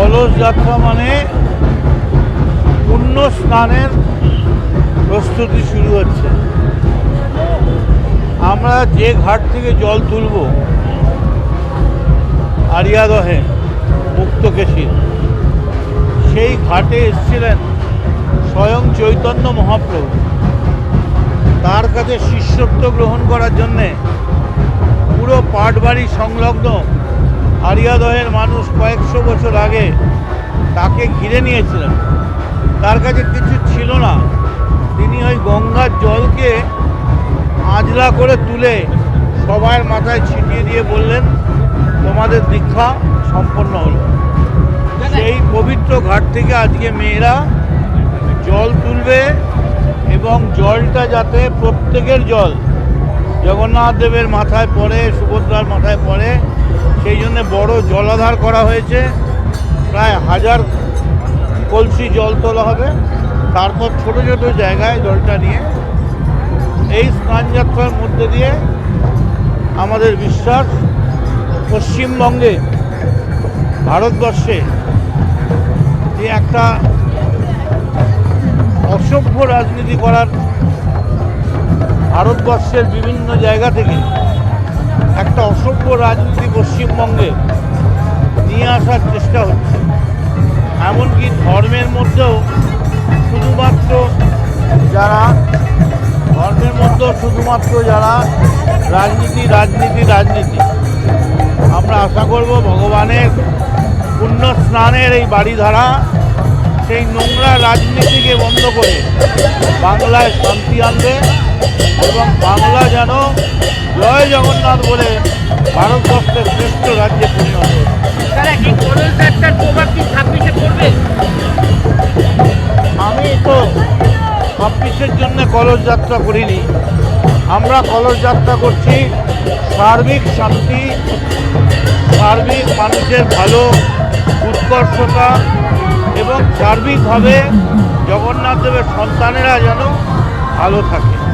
কলস যাত্রা মানে পুণ্য স্নানের প্রস্তুতি শুরু হচ্ছে। আমরা যে ঘাট থেকে জল তুলব, আরিয়াদহে মুক্তকেশীর সেই ঘাটে এসেছিলেন স্বয়ং চৈতন্য মহাপ্রভু। তার কাছে শিষ্যত্ব গ্রহণ করার জন্যে পুরো পাটবাড়ি সংলগ্ন আরিয়াদহের মানুষ কয়েকশো বছর আগে তাকে ঘিরে নিয়েছিলেন। তার কাছে কিছু ছিল না। তিনি ওই গঙ্গার জলকে আজলা করে তুলে সবার মাথায় ছিটিয়ে দিয়ে বললেন, তোমাদের দীক্ষা সম্পন্ন হলো। সেই পবিত্র ঘাট থেকে আজকে মেয়েরা জল তুলবে এবং জলটা যাতে প্রত্যেকের জল জগন্নাথ দেবের মাথায় পড়ে, সুভদ্রার মাথায় পড়ে জলাধার করা হয়েছে। প্রায় হাজার কলসি জল তোলা হবে। তারপর ছোট ছোট জায়গায় জলটা নিয়ে এই স্নানযাত্রার মধ্যে দিয়ে আমাদের বিশ্বাস পশ্চিমবঙ্গে, ভারতবর্ষে যে একটা অসভ্য রাজনীতি করার ভারতবর্ষের বিভিন্ন জায়গা থেকে একটা অসভ্য রাজনীতি পশ্চিমবঙ্গে নিয়ে আসার চেষ্টা হচ্ছে। এমনকি ধর্মের মধ্যেও শুধুমাত্র যারা, ধর্মের মধ্যেও শুধুমাত্র যারা রাজনীতি রাজনীতি রাজনীতি। আমরা আশা করব ভগবানের পুণ্য স্নানের এই বাড়িধারা সেই নোংরা রাজনীতিকে বন্ধ করে বাংলায় শান্তি আনবে এবং বাংলা যেন জয় জগন্নাথ বলে ভারতবর্ষের শ্রেষ্ঠ রাজ্যে পরিণত হবে আমি তো ছাব্বিশের জন্য কলস যাত্রা করিনি। আমরা কলস যাত্রা করছি সার্বিক শান্তি, সার্বিক মানুষের ভালো উৎকর্ষতা এবং সার্বিকভাবে জগন্নাথ দেবের সন্তানেরা যেন ভালো থাকে।